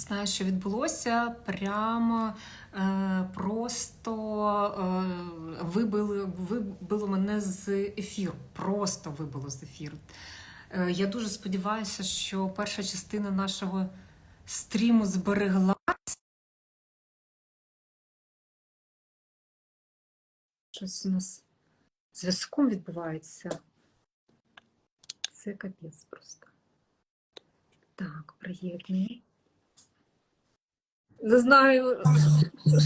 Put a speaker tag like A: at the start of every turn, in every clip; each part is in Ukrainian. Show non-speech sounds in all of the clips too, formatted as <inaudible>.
A: знаю, що відбулося. Прямо е, просто е, вибили, вибило мене з ефіру. Просто вибило з ефіру. Е, я дуже сподіваюся, що перша частина нашого стріму зберегла. Щось у нас зв'язком відбувається. Це капець просто. Так, приєднуємо. Не знаю,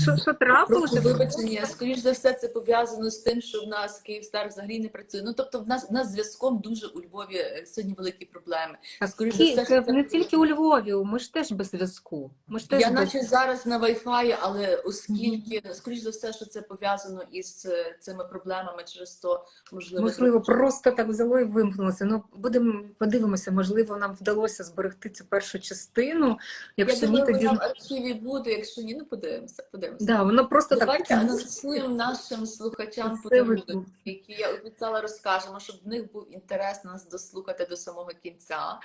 A: що, що трапилося.
B: Вибачення, скоріш за все, це пов'язано з тим, що в нас Київстар взагалі не працює. Ну тобто, в нас в нас зв'язком дуже у Львові е, сьогодні великі проблеми. Скоріш за все,
A: це не
B: це-
A: тільки у Львові, ми ж теж без зв'язку. Ми ж теж
B: Я
A: без...
B: наче зараз на Wi-Fi, але оскільки скоріш за все, що це пов'язано із е, цими проблемами, через то можливо
A: Можливо, просто так взяло і вимкнулося. Ну, будемо подивимося, можливо, нам вдалося зберегти цю першу частину.
B: Я
A: Якщо ні,
B: думаю,
A: тоді
B: в архіві буде. Якщо ні, ну подивимося. Подивимося.
A: да, воно просто
B: Давайте
A: так
B: анонсуємо нашим слухачам
A: Це
B: які я обіцяла розкажемо, щоб в них був інтерес нас дослухати до самого кінця.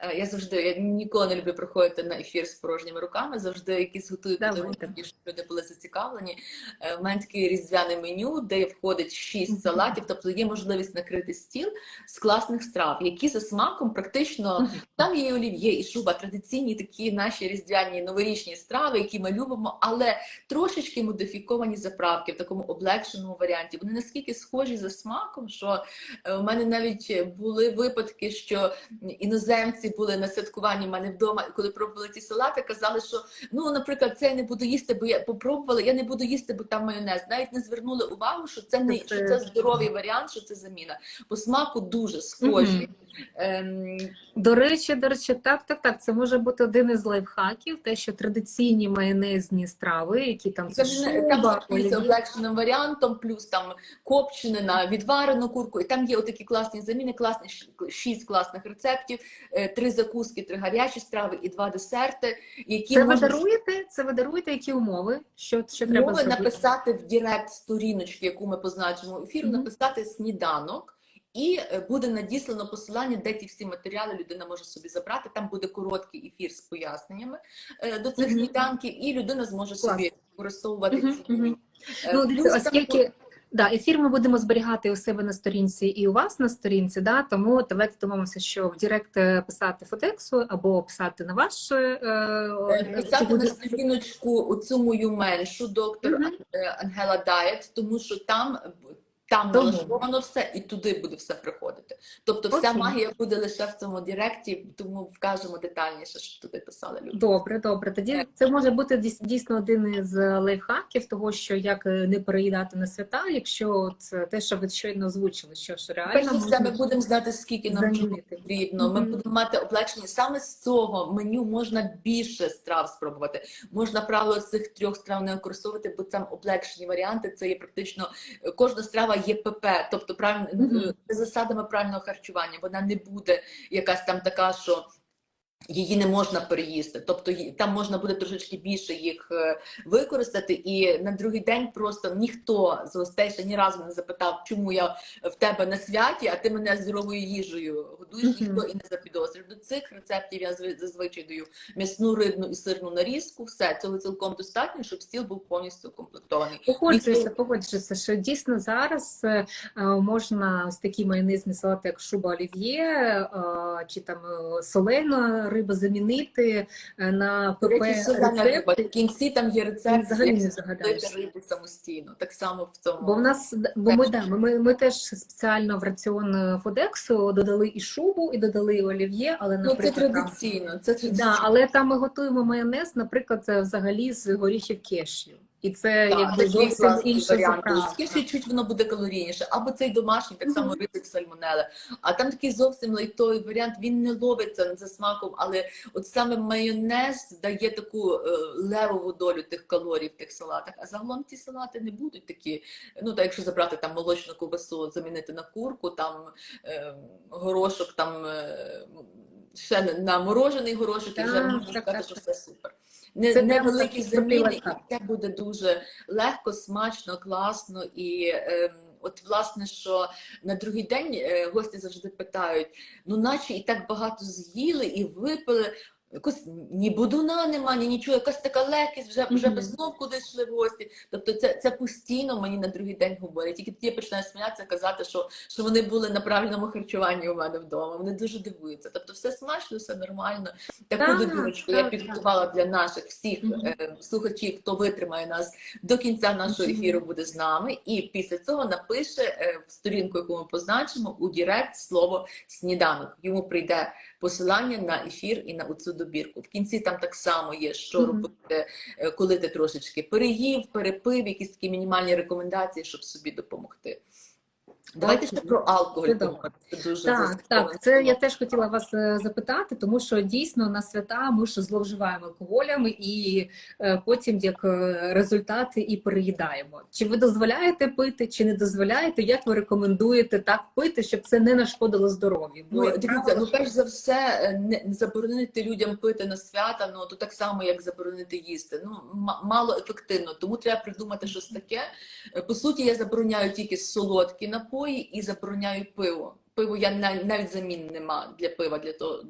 B: Е, Я завжди я ніколи не люблю приходити на ефір з порожніми руками. Завжди якісь готую подарунки, щоб люди були зацікавлені. Е, У мене таке різдвяне меню, де входить шість салатів, тобто є можливість накрити стіл з класних страв, які за смаком практично там є і олів'є, і шуба, традиційні такі наші різдвяні новорічні страви, які ми любимо, але трошечки модифіковані заправки в такому облегшеному варіанті. Вони наскільки схожі за смаком, що е, у мене навіть були випадки, що іноземці були на святкуванні в мене вдома, і коли пробували ті салати, казали, що ну, наприклад, це я не буду їсти, бо я попробувала, я не буду їсти, бо там майонез. Навіть не звернули увагу, що це не що це здоровий варіант, що це заміна. По смаку дуже схожі. Ем,
A: До речі, до речі, так, так, так. Це може бути один із лайфхаків, те, що традиційні майонезні страви, які там це
B: Там, там
A: шуба,
B: записується
A: олів'є.
B: облегшеним варіантом, плюс там копченина, відварену курку. І там є отакі класні заміни, класні шість класних рецептів, е, три закуски, три гарячі страви і два десерти, які
A: Це ви даруєте? Це ви даруєте які умови? Що, що треба
B: мови
A: зробити?
B: написати в Директ сторіночки, яку ми позначимо ефіру,
A: Мгм.
B: написати сніданок. І е, буде надіслано посилання, де ті всі матеріали людина може собі забрати. Там буде короткий ефір з поясненнями е, до цих сніданків, і людина зможе собі
A: Клас.
B: використовувати
A: Мгм,
B: ці.
A: мгм.
B: Е,
A: Ну,
B: плюс
A: дивіться,
B: там
A: да, ефір ми будемо зберігати у себе на сторінці і у вас на сторінці, да, тому давайте домовимося, що в Директ е, писати Фотексу або писати на ваш е,
B: Е, Писати на сторіночку у цю мою меншу доктор. Ан- е, Ангела Дайет, тому що там. Там
A: Тому.
B: все, і туди буде все приходити. Тобто, вся
A: Окей.
B: магія буде лише в цьому Директі, тому вкажемо детальніше, що туди писали люди.
A: Добре, добре. Тоді це може бути дійсно один із лайфхаків того, що як е, не переїдати на свята, якщо це те, що ви щойно озвучили, що ж
B: Перш
A: реально
B: все, ми будемо знати, скільки нам
A: замінити.
B: потрібно. Ми
A: Мгм.
B: будемо мати облегчення. Саме з цього меню можна більше страв спробувати. Можна правило цих трьох страв не використовувати, бо там облегшені варіанти. Це є практично е, кожна страва є ПП, тобто правильно mm -hmm. засадами правильного харчування. Вона не буде якась там така, що. Її не можна переїсти, тобто там можна буде трошечки більше їх е, використати, і на другий день просто ніхто з гостей ще ні разу не запитав, чому я в тебе на святі, а ти мене здоровою їжею годуєш,
A: Мгм.
B: ніхто і не запідозрив. До цих рецептів я зви- зазвичай даю м'ясну, рибну і сирну нарізку. Все цього цілком достатньо, щоб стіл був повністю укомплектований.
A: Погоджуюся, погоджуюся, що дійсно зараз е, е, можна ось такі майонезні салати, як шуба олів'є, чи там солена риба замінити е, на ПП
B: риба. В кінці там є рецепт,
A: Взагалі не
B: зробити рибу самостійно. Так само в цьому.
A: Бо в нас бо ми, да, ми, ми, ми теж спеціально в раціон е, Фодексу додали і шубу, і додали і олів'є, але
B: ну, це традиційно. Це традиційно.
A: да, але там ми готуємо майонез, наприклад, це взагалі з горіхів кешю. І це
B: Так,
A: якби зовсім інша
B: варіант. Тільки чуть воно буде калорійніше. Або цей домашній, так само ризик сальмонели. А там такий зовсім лайтовий варіант, він не ловиться за смаком, але от саме майонез дає таку е, левову долю тих калорій в тих салатах. А загалом ті салати не будуть такі. Ну, так якщо забрати там молочну ковбасу, замінити на курку, там е, горошок, там е, ще на морожений горошок, і вже можна сказати, що все супер. Не,
A: Це
B: не великі
A: такий
B: і це буде дуже легко, смачно, класно. І ем, от власне, що на другий день е, гості завжди питають: ну, наче і так багато з'їли і випили. Якось ні будуна нема, ні нічого, якась така легкість, вже, вже
A: Мгм.
B: без знов кудись йшли в гості. Тобто це, це постійно мені на другий день говорять. Тільки тоді я починаю сміятися, казати, що, що вони були на правильному харчуванні у мене вдома. Вони дуже дивуються. Тобто все смачно, все нормально. Таку
A: Так,
B: добірочку я підготувала для наших всіх
A: Мгм.
B: е, слухачів, хто витримає нас до кінця нашого ефіру, буде з нами. І після цього напише е, в сторінку, яку ми позначимо, у Дірект слово сніданок. Йому прийде посилання на ефір і на цю добірку. В кінці там так само є, що
A: Мгм.
B: робити, е, коли ти трошечки переїв, перепив, якісь такі мінімальні рекомендації, щоб собі допомогти. Давайте ще про алкоголь
A: Це
B: дуже
A: Так, так, це я теж хотіла вас е, запитати, тому що дійсно на свята ми ж зловживаємо алкоголем і е, потім як е, результати і переїдаємо. Чи ви дозволяєте пити, чи не дозволяєте? Як ви рекомендуєте так пити, щоб це не нашкодило здоров'ю?
B: Ну, дивіться, ну перш за все, не заборонити людям пити на свята, ну то так само, як заборонити їсти. Ну мало ефективно, тому треба придумати щось таке. По суті, я забороняю тільки солодкі напої і забороняю пиво. Пиво я навіть замін нема для пива, для того.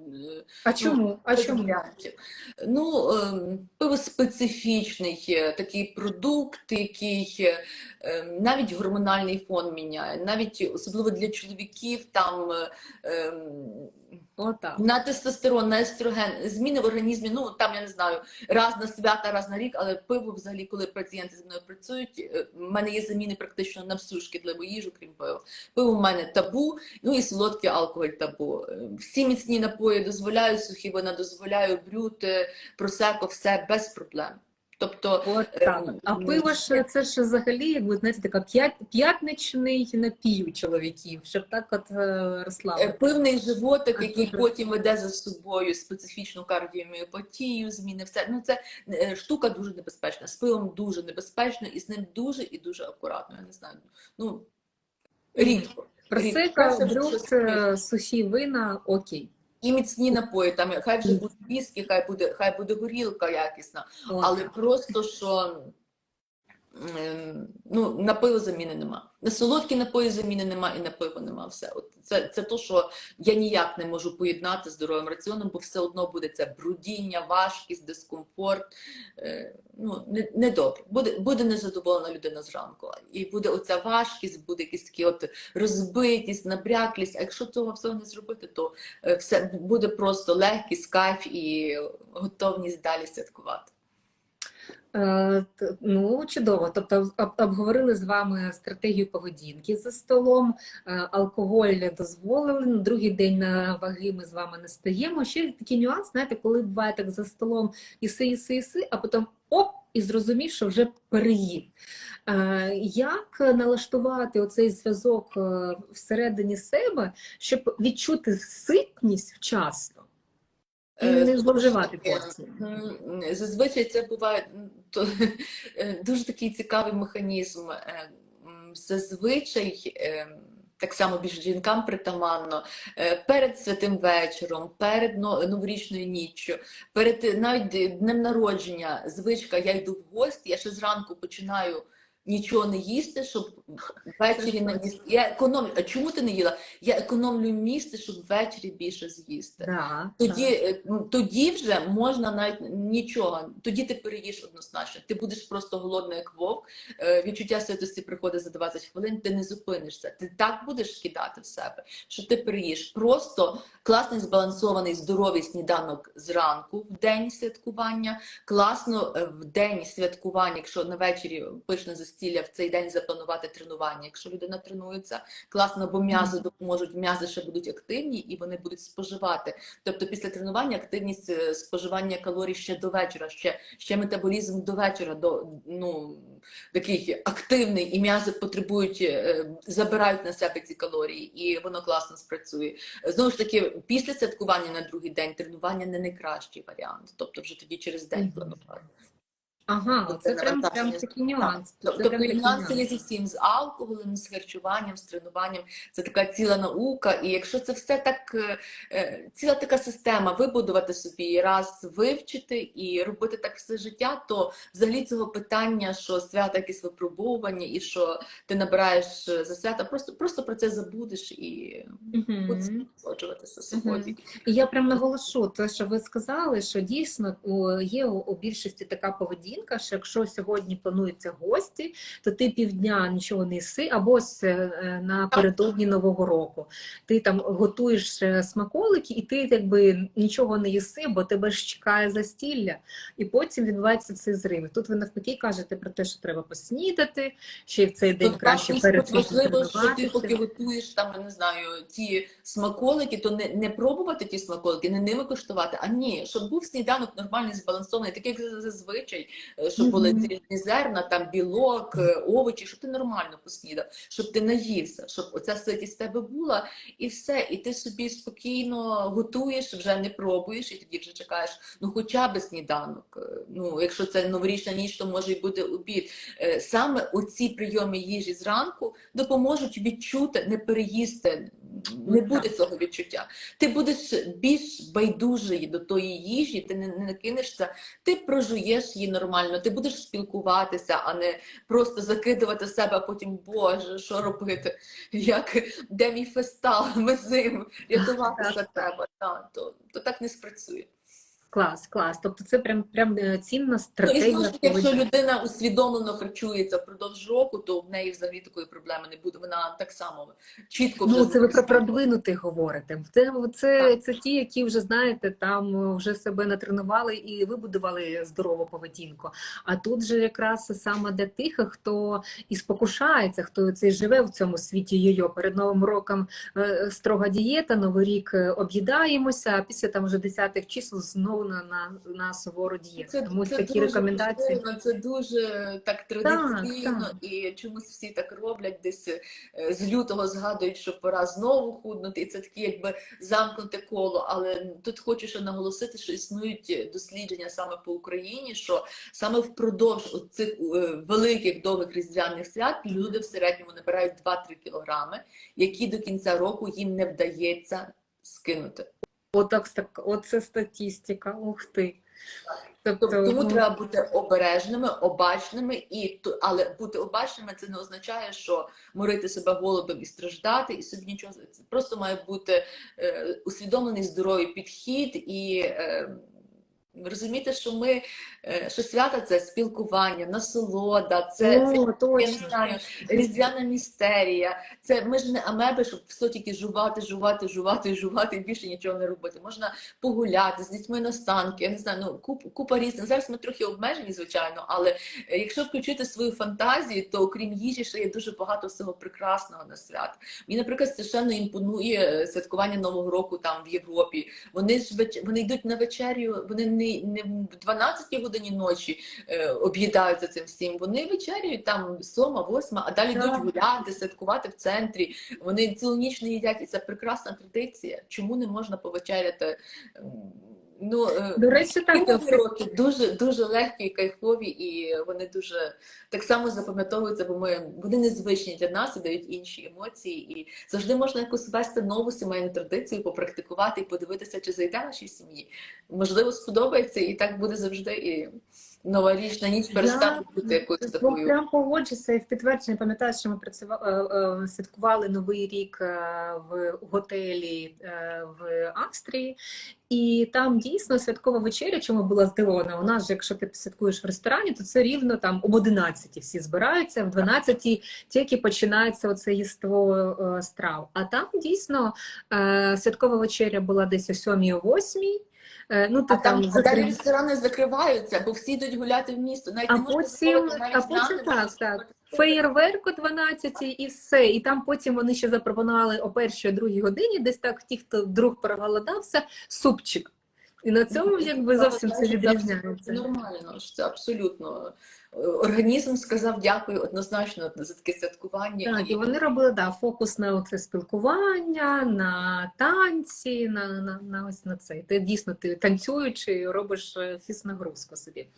A: а чому? А чому?
B: Ну, ем, пиво специфічний такий продукт, який ем, навіть гормональний фон міняє, навіть особливо для чоловіків там.
A: Отак.
B: на тестостерон, на естроген, зміни в організмі, ну там я не знаю, раз на свята, раз на рік, але пиво взагалі, коли пацієнти зі мною працюють, е, в мене є заміни практично на всю шкідливу їжу, крім пива. Пиво в мене табу, ну і солодкий алкоголь табу. Е, Всі міцні напої дозволяю, сухі вина дозволяю, брюти, просеко, все без проблем. Тобто
A: От так.
B: Ем,
A: А пиво ж це ж взагалі, як ви знаєте, така п'ят- п'ятничний напій у чоловіків, щоб так от е,
B: Е,
A: розслабити.
B: Пивний животик, який потім веде за собою специфічну кардіоміопатію, зміни все. Ну це е, штука дуже небезпечна. З пивом дуже небезпечно, і з ним дуже і дуже акуратно. Я не знаю. Ну рідко.
A: Просека, брюк, е, сухі вина, окей.
B: І міцні напої, там хай вже буде віскі, хай буде, хай буде горілка якісна, але просто що ну, на пиво заміни нема. На солодкі напої заміни нема і на пиво нема. Все. От це, це то, що я ніяк не можу поєднати здоровим раціоном, бо все одно буде це брудіння, важкість, дискомфорт. Е, ну, не, не. Буде, буде незадоволена людина зранку. І буде оця важкість, буде якісь такі от розбитість, набряклість. А якщо цього всього не зробити, то е, все буде просто легкість, кайф і готовність далі святкувати.
A: Е, Ну, чудово. Тобто обговорили з вами стратегію поведінки за столом, е, алкоголь дозволили, на другий день на ваги ми з вами не стаємо. Ще такий нюанс, знаєте, коли буває так за столом іси, іси, іси, а потім оп, і зрозумів, що вже переїв. Е, Як налаштувати оцей зв'язок всередині себе, щоб відчути ситність вчасно не зловживати
B: е, Зазвичай це буває то, <laughs> е, дуже такий цікавий механізм. Е, Зазвичай, е, так само більш жінкам притаманно, е, перед святим вечором, перед новорічною ніччю, перед е, навіть днем народження, звичка, я йду в гості, я ще зранку починаю. Нічого не їсти, щоб ввечері не їсти. Я економлю. А чому ти не їла? Я економлю місце, щоб ввечері більше з'їсти.
A: Да,
B: Тоді,
A: так.
B: е, тоді вже можна навіть нічого. Тоді ти переїш однозначно. Ти будеш просто голодний, як вовк. Е, Відчуття святості приходить за 20 хвилин. Ти не зупинишся. Ти так будеш кидати в себе, що ти переїш. Просто класний збалансований здоровий сніданок зранку в день святкування. Класно е, в день святкування, якщо на вечері пишне застілля, в цей день запланувати тренування. Якщо людина тренується, класно, бо м'язи допоможуть, м'язи ще будуть активні і вони будуть споживати. Тобто після тренування активність е, споживання калорій ще до вечора, ще, ще метаболізм до вечора, до ну такий активний, і м'язи потребують, е, забирають на себе ці калорії, і воно класно спрацює. Знову ж таки, після святкування на другий день тренування не найкращий варіант, тобто вже тоді через день планувати.
A: Ага,
B: Це
A: це прям, прям такий нюанс. Це
B: Тобто
A: прям
B: нюанси є зі всім, з алкоголем, з харчуванням, з тренуванням. Це така ціла наука. І якщо це все так, е, е, ціла така система, вибудувати собі раз вивчити і робити так все життя, то взагалі цього питання, що свята якісь випробування, і що ти набираєш е, за свята, просто, просто про це забудеш і будеш насолоджуватися сьогодні.
A: І я прям наголошу те, що ви сказали, що дійсно є у більшості така поведінка, що якщо сьогодні плануються гості, то ти півдня нічого не їси, або ось е, напередодні Нового року. Ти там готуєш е, смаколики, і ти якби нічого не їси, бо тебе ж чекає застілля, і потім відбувається цей зрив. Тут ви навпаки кажете про те, що треба поснідати, ще в цей день
B: Тут
A: краще перед
B: важливо, що ти поки готуєш там, я не знаю, ті смаколики, то не, не пробувати ті смаколики, не ними коштувати, а ні, щоб був сніданок нормальний, збалансований, такий як зазвичай, щоб були різні зерна, там білок, е, овочі, щоб ти нормально поснідав, щоб ти наївся, щоб оця ситість тебе була, і все, і ти собі спокійно готуєш, вже не пробуєш, і тоді вже чекаєш, ну хоча б сніданок. Е, Ну, якщо це новорічна ніч, то може й буде обід. Е, Саме оці прийоми їжі зранку допоможуть відчути, не переїсти, не
A: Ну,
B: буде цього відчуття. Ти будеш більш байдужий до тої їжі, ти не, не накинешся, ти прожуєш її нормально, ти будеш спілкуватися, а не просто закидувати себе, а потім Боже, що робити? Як де мій фестал, ми з ним рятуватися треба. Та, то, то так не спрацює.
A: Клас, клас. Тобто це прям прям е, цінна
B: Ну, і
A: стратегія.
B: таки, якщо людина усвідомлено харчується впродовж року, то в неї взагалі такої проблеми не буде. Вона так само чітко вже
A: Ну, це ви про
B: знає.
A: продвинутих говорите. Це, це, це ті, які вже знаєте, там е, вже себе натренували і вибудували здорову поведінку. А тут же якраз саме для тих, хто і спокушається, хто це живе в цьому світі йо-йо. Перед новим роком е, строга дієта, новий рік об'їдаємося, а після там вже десятих чисел знову на, на, на сувору дієту.
B: Це,
A: Тому
B: це
A: такі
B: дуже
A: рекомендації.
B: важливо, це дуже так традиційно,
A: так.
B: і чомусь всі так роблять, десь е, з лютого згадують, що пора знову худнути, і це таке якби замкнуте коло. Але тут хочу ще наголосити, що існують дослідження саме по Україні, що саме впродовж цих великих довгих різдвяних свят люди в середньому набирають 2-3 кілограми, які до кінця року їм не вдається скинути.
A: Отак, так, оце статистика. Ух ти. Тобто,
B: Тобто, тому
A: ну,
B: треба бути обережними, обачними, і але бути обачними це не означає, що морити себе голодом і страждати, і собі нічого це просто має бути е, усвідомлений здоровий підхід і. Е, Розуміти, що ми е, що свята це спілкування, насолода, це, це
A: О,
B: я не знаю, різдвяна містерія. Це ми ж не амеби, щоб все тільки жувати, жувати, жувати, жувати і більше нічого не робити. Можна погуляти з дітьми на станки, я не знаю, ну куп, купа різних. Зараз ми трохи обмежені, звичайно, але е, якщо включити свою фантазію, то окрім їжі, ще є дуже багато всього прекрасного на свят. Мені, наприклад, страшенно імпонує е, святкування Нового року там в Європі. Вони ж вони йдуть на вечерю, вони не, не в 12 годині ночі е, об'їдаються цим всім. Вони вечерюють там сьома, восьма, а далі йдуть гуляти, святкувати в центрі. Вони цілу ніч не їдять, і це прекрасна традиція. Чому не можна повечеряти? Ну, е,
A: До речі, так,
B: уроки дуже дуже легкі і кайфові, і вони дуже так само запам'ятовуються, бо ми вони незвичні для нас і дають інші емоції. І завжди можна якусь ввести нову сімейну традицію, попрактикувати і подивитися, чи зайде нашій сім'ї. Можливо, сподобається, і так буде завжди. І новорічна ніч перестане бути якоюсь такою.
A: Прям погоджуся і в підтвердження пам'ятаю, що ми працювали, е, святкували новий рік е, в готелі е, в Австрії, і там дійсно святкова вечеря, чому була здивована. У нас же, якщо ти святкуєш в ресторані, то це рівно там об 11 всі збираються, в 12 тільки починається оце їство е, страв. А там дійсно е, святкова вечеря була десь о 7 о 8 Е, Ну, то
B: А там
A: за
B: далі ресторани закриваються, бо всі йдуть гуляти в місто. Навіть
A: А
B: не
A: потім- а потім так, так. Феєрверк о 12 і все. І там потім вони ще запропонували о першій, другій годині, десь так ті, хто вдруг проголодався, супчик. І на цьому якби зовсім це
B: Це
A: відрізняється.
B: нормально, це абсолютно організм сказав дякую однозначно за таке святкування.
A: Так, і вони робили да, фокус на це спілкування, на танці, на, на, на ось на це. Ти дійсно ти танцюючи, робиш е, фізнагрузку собі.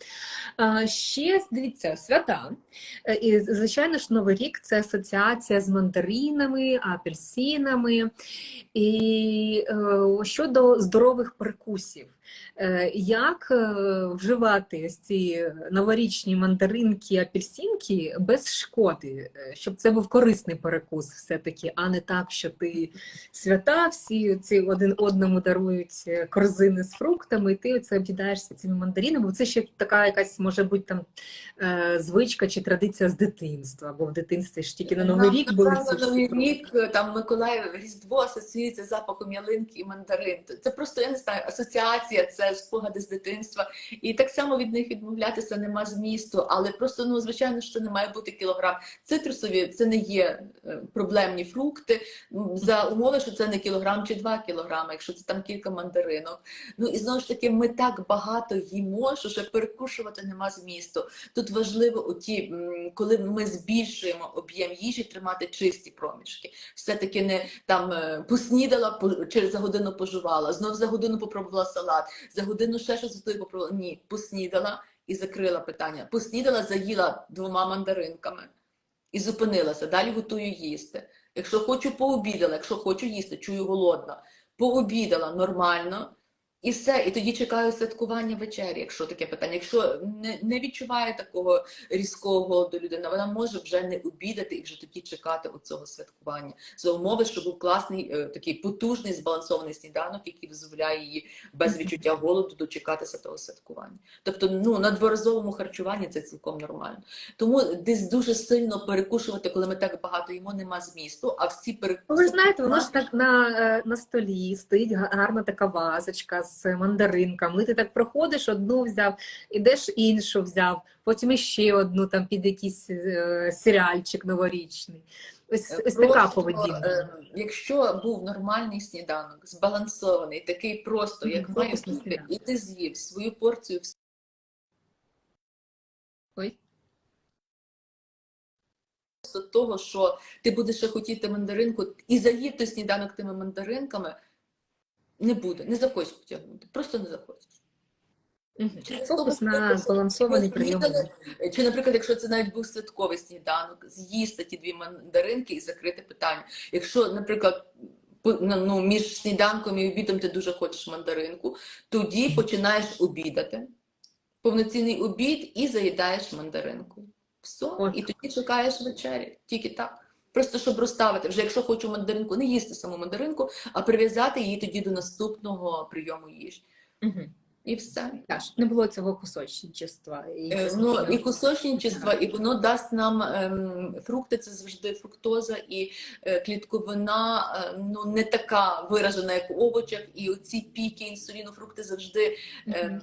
A: А, ще дивіться, свята. Е, І, звичайно ж, Новий рік це асоціація з мандаринами, апельсинами. І е, щодо здорових перекусів. Е, Як е, вживати ось ці новорічні мандаринки, апельсинки без шкоди, е, щоб це був корисний перекус все-таки, а не так, що ти свята, всі ці один одному дарують корзини з фруктами, і ти це об'їдаєшся цими мандаринами. Бо Це ще така якась може бути там звичка чи традиція з дитинства, бо в дитинстві ж тільки на Новий рік були ці
B: Новий рік, там Миколаїв, Різдво асоціюється з запахом ялинки і мандарин. Це просто, я не знаю, асоціація, це спогади з дитинства. І так само від них відмовлятися нема змісту, але просто, ну, звичайно, що не має бути кілограм. Цитрусові це не є е, проблемні фрукти, за умови, що це не кілограм чи два кілограми, якщо це там кілька мандаринок. Ну і знову ж таки, ми так багато їмо, що ще перекушувати нема змісту. Тут важливо, м, коли ми збільшуємо об'єм їжі, тримати чисті проміжки. Все-таки не там е, поснідала, через за годину пожувала, знов за годину попробувала салат, за годину ще щось готую попробувала. Ні, поснідала і закрила питання. Поснідала, заїла двома мандаринками і зупинилася. Далі готую їсти. Якщо хочу, пообідала, якщо хочу їсти, чую голодна. Пообідала нормально. І все, і тоді чекаю святкування вечері, якщо таке питання. Якщо не, не відчуває такого різкого голоду людина, вона може вже не обідати і вже тоді чекати оцього святкування. За умови, щоб був класний, е, такий потужний, збалансований сніданок, який дозволяє їй без відчуття голоду дочекатися того святкування. Тобто, ну на дворазовому харчуванні це цілком нормально. Тому десь дуже сильно перекушувати, коли ми так багато їмо, нема змісту. А всі перекуси...
A: Ви знаєте, воно ж так на, е, на столі стоїть гарна така вазочка з мандаринками. Ти так проходиш, одну взяв, ідеш іншу взяв, потім іще одну там під якийсь е, серіальчик новорічний. Ось, ось така поведінка.
B: е, Якщо був нормальний сніданок, збалансований, такий просто, як має бути, і ти з'їв свою порцію
A: Ой.
B: того, що ти будеш ще хотіти мандаринку, і заїв той сніданок тими мандаринками, не буде, не захочеш потягнути, просто не захочеш. Через
A: Фокус на збалансований прийом.
B: Чи, наприклад, якщо це навіть був святковий сніданок, з'їсти ті дві мандаринки і закрити питання. Якщо, наприклад, ну, ну, між сніданком і обідом ти дуже хочеш мандаринку, тоді починаєш обідати. Повноцінний обід і заїдаєш мандаринку. Все,
A: Ой.
B: і тоді чекаєш вечері. Тільки так. Просто щоб розставити, вже якщо хочу мандаринку, не їсти саму мандаринку, а прив'язати її тоді до наступного прийому їжі.
A: Мгм.
B: І все.
A: Так, щоб не було цього кусочничества. І
B: Е, Ну, і кусочничество, і воно дасть нам ем, фрукти, це завжди фруктоза, і е, клітковина е, ну, не така виражена, як у овочах, і оці піки інсуліну, фрукти завжди. Ем,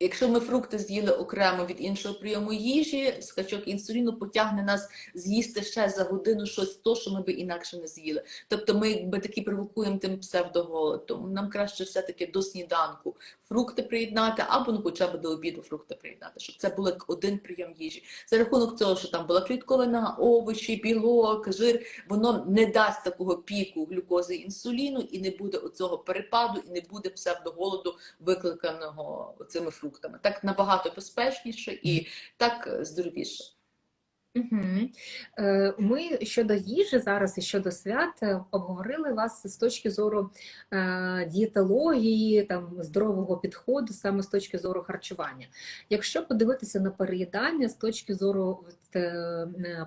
B: Якщо ми фрукти з'їли окремо від іншого прийому їжі, скачок інсуліну потягне нас з'їсти ще за годину щось то, що ми би інакше не з'їли. Тобто ми якби таки провокуємо тим псевдоголод. Нам краще все-таки до сніданку фрукти приєднати, або ну хоча б до обіду фрукти приєднати, щоб це був один прийом їжі. За рахунок цього, що там була клітковина, овочі, білок, жир, воно не дасть такого піку глюкози інсуліну, і не буде оцього перепаду, і не буде псевдоголоду, викликаного цими фруктами. Так набагато безпечніше і так здоровіше.
A: Е, Ми щодо їжі зараз і щодо свят е, обговорили вас з точки зору е, дієтології, там здорового підходу, саме з точки зору харчування. Якщо подивитися на переїдання з точки зору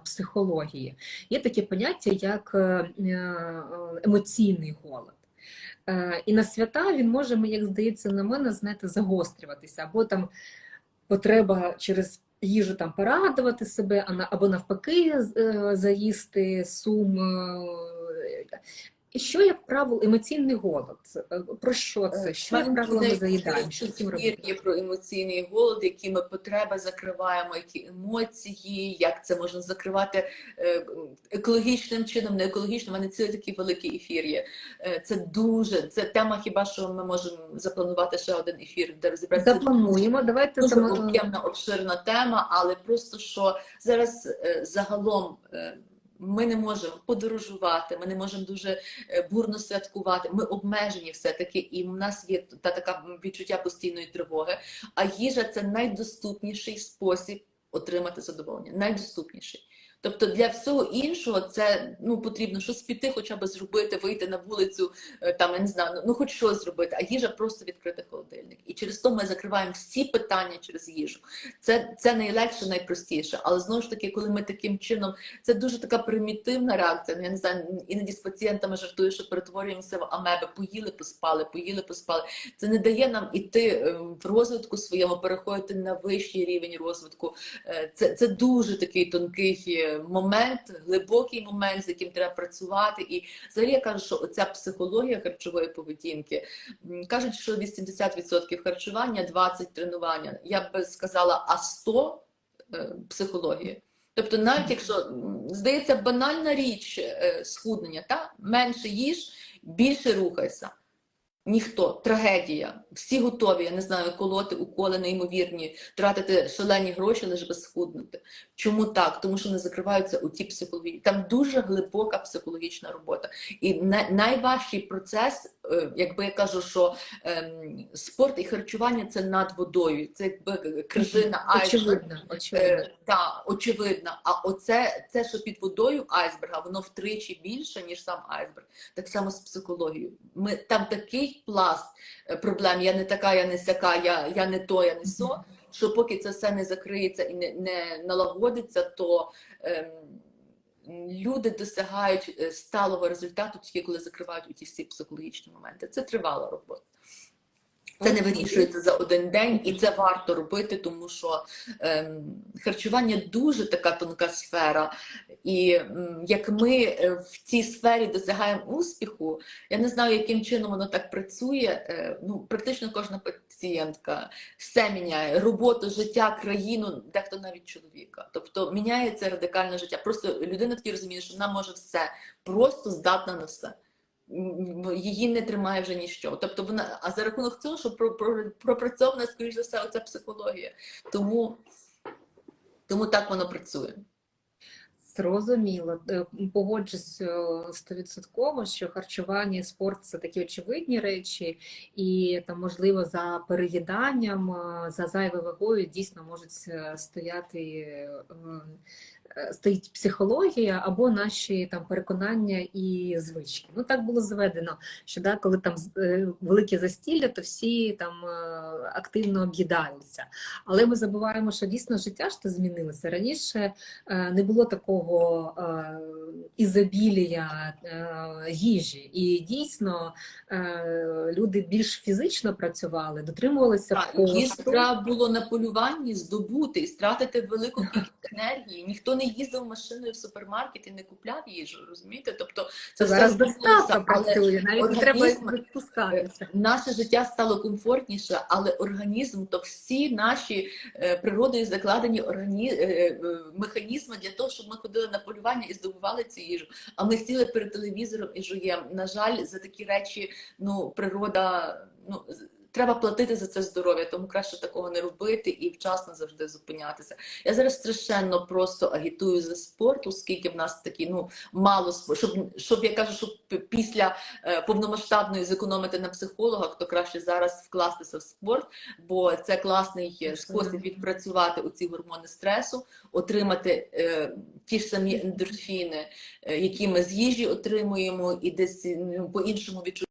A: психології, є таке поняття, як емоційний голод. І на свята він може, як здається, на мене, знаєте, загострюватися, або там потреба через їжу там порадувати себе, або навпаки е, заїсти сум. Е, І що, як правило, емоційний голод? Е, Про що це? Що, як правило, ми заїдаємо? Що цим робити?
B: Є про емоційний голод, які ми потреби закриваємо, які емоції, як це можна закривати е, екологічним чином, не екологічним. У мене цілий такий великий ефір є. Е, Це дуже це тема. Хіба що ми можемо запланувати ще один ефір, де розібратися
A: Заплануємо. Давайте
B: дуже
A: е,
B: об'ємна, обширна тема, але просто що зараз е, загалом. Ми не можемо подорожувати, ми не можемо дуже е, бурно святкувати. Ми обмежені все-таки, і в нас є та така відчуття постійної тривоги. А їжа це найдоступніший спосіб отримати задоволення. Найдоступніший. Тобто для всього іншого це ну потрібно щось піти, хоча б зробити, вийти на вулицю, е, там я не знаю, ну, ну хоч щось зробити. А їжа просто відкрити холодильник. І через то ми закриваємо всі питання через їжу. Це, це найлегше, найпростіше. Але знову ж таки, коли ми таким чином, це дуже така примітивна реакція. Ну, я не знаю, іноді з пацієнтами жартую, що перетворюємося в амеби, поїли, поспали, поїли, поспали. Це не дає нам іти е, в розвитку своєму, переходити на вищий рівень розвитку. Е, Це, це дуже такий тонкий момент, глибокий момент, з яким треба працювати. І взагалі я кажу, що оця психологія харчової поведінки кажуть, що 80% харчування, 20% тренування. Я б сказала, а 100 е, психології. Тобто, навіть якщо здається банальна річ е, схуднення, та менше їж, більше рухайся. Ніхто, трагедія. Всі готові, я не знаю, колоти, уколи неймовірні, тратити шалені гроші, лише би схуднути. Чому так? Тому що не закриваються у ті психології. Там дуже глибока психологічна робота. І найважчий процес, е, якби я кажу, що ем, спорт і харчування це над водою, це якби крижина айсберга.
A: очевидно, очевидно.
B: Е, та, очевидно. А оце, це, що під водою айсберга, воно втричі більше, ніж сам айсберг. Так само з психологією. Ми, там такий пласт е, проблем. Я не така, я не сяка, я, я не то, я не со. Що поки це все не закриється і не, не налагодиться, то ем, люди досягають е, сталого результату тільки коли закривають ті всі психологічні моменти. Це тривала робота. Це не вирішується за один день, і це варто робити, тому що ем, харчування дуже така тонка сфера. І м, як ми е, в цій сфері досягаємо успіху, я не знаю, яким чином воно так працює. Е, ну, практично кожна пацієнтка все міняє роботу, життя, країну, дехто навіть чоловіка. Тобто міняється радикальне життя. Просто людина тоді розуміє, що вона може все, просто здатна на все. Її не тримає вже ніщо. Тобто вона, а за рахунок цього, що про- про- пропрацьована, скоріш за все, оця психологія. Тому, тому так воно працює.
A: Зрозуміло. Е, Погоджусь е, стовідсотково, що харчування і спорт це такі очевидні речі, і там, можливо, за переїданням, е, за зайвою вагою дійсно можуть стояти. Е, Стоїть психологія або наші там переконання і звички. Ну так було заведено, що да, коли там е, велике застілля, то всі там е, активно об'їдаються. Але ми забуваємо, що дійсно життя ж то змінилося. Раніше не було такого ізобілія їжі, і дійсно люди більш фізично працювали, дотримувалися
B: Так, їсти треба було на полюванні здобути і стратити велику кількість енергії. Ніхто не їздив машиною в супермаркет і не купляв їжу, розумієте? Тобто це
A: Зараз доставка працює, навіть не треба
B: організм-
A: спускатися.
B: наше життя стало комфортніше, але організм, то всі наші е, природою закладені органі... е, е, механізми для того, щоб ми ходили на полювання і здобували цю їжу. А ми сіли перед телевізором і жуємо. На жаль, за такі речі, ну природа, ну. Треба платити за це здоров'я, тому краще такого не робити і вчасно завжди зупинятися. Я зараз страшенно просто агітую за спорт, оскільки в нас такі ну мало щоб, щоб я кажу, щоб після е, повномасштабної зекономити на психологах, то краще зараз вкластися в спорт, бо це класний е, спосіб відпрацювати у ці гормони стресу, отримати е, ті ж самі ендорфіни, е, які ми з їжі отримуємо, і десь ну, по іншому відчувати.